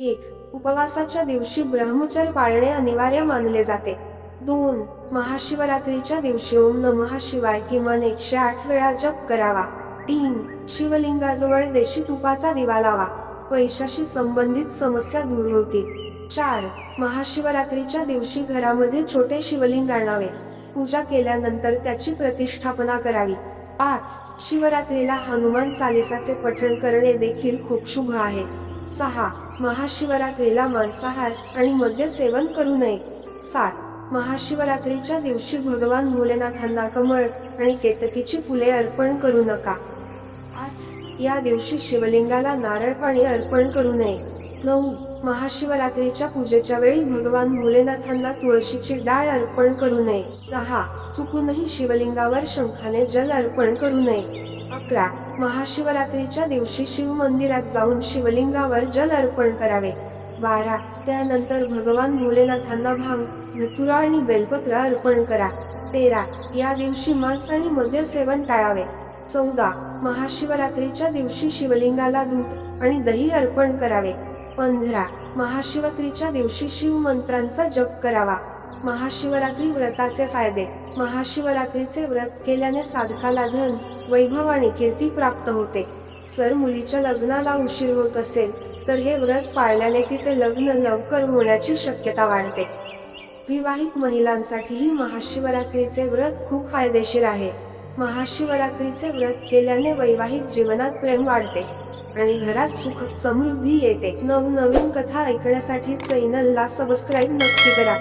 एक उपवासाच्या दिवशी ब्रह्मचर्य पाळणे अनिवार्य मानले जाते. दोन महाशिवरात्रीच्या दिवशी ओम नमः शिवाय किमान एकशे आठ वेळा जप करावा. तीन शिवलिंगाजवळ देशी तुपाचा दिवा लावा. पैशाशी संबंधित समस्या दूर होतील. चार महाशिवरात्रीच्या दिवशी घरामध्ये छोटे शिवलिंग आणावे. पूजा केल्यानंतर त्याची प्रतिष्ठापना करावी. पाच शिवरात्रीला हनुमान चालिसाचे पठण करणे देखील खूप शुभ आहे. सहा महाशिवरात्रीला मांसाहार आणि मद्य सेवन करू नये. सात. महाशिवरात्रीच्या दिवशी भगवान भोलेनाथांना कमळ आणि केतकीची फुले अर्पण करू नका. आठ. या दिवशी शिवलिंगाला नारळ पाणी अर्पण करू नये. नऊ. महाशिवरात्रीच्या पूजेच्या वेळी भगवान भोलेनाथांना तुळशीची डाळ अर्पण करू नये. दहा. चुकूनही शिवलिंगावर शंखाने जल अर्पण करू नये. अकरा. महाशिवरात्रीच्या दिवशी शिव मंदिरात जाऊन शिवलिंगावर जल अर्पण करावे. बारा त्यानंतर भगवान भोलेनाथांना भांग धतुरा आणि बेलपत्र अर्पण करा. तेरा या दिवशी मांस आणि मद्य सेवन टाळावे. चौदा महाशिवरात्रीच्या दिवशी शिवलिंगाला दूध आणि दही अर्पण करावे. पंधरा महाशिवरात्रीच्या दिवशी शिव मंत्रांचा जप करावा. महाशिवरात्री व्रताचे फायदे महाशिवरात्रीचे व्रत केल्याने साधकाला धन वैभव आणि कीर्ती प्राप्त होते. जर मुलीच्या लग्नाला उशीर होत असेल तर हे व्रत पाळल्याने तिचे लग्न लवकर होण्याची शक्यता वाढते. विवाहित महिलांसाठीही महाशिवरात्रीचे व्रत खूप फायदेशीर आहे. महाशिवरात्रीचे व्रत केल्याने वैवाहिक जीवनात प्रेम वाढते आणि घरात सुख समृद्धी येते. नवनवीन कथा ऐकण्यासाठी चॅनलला सबस्क्राईब नक्की करा.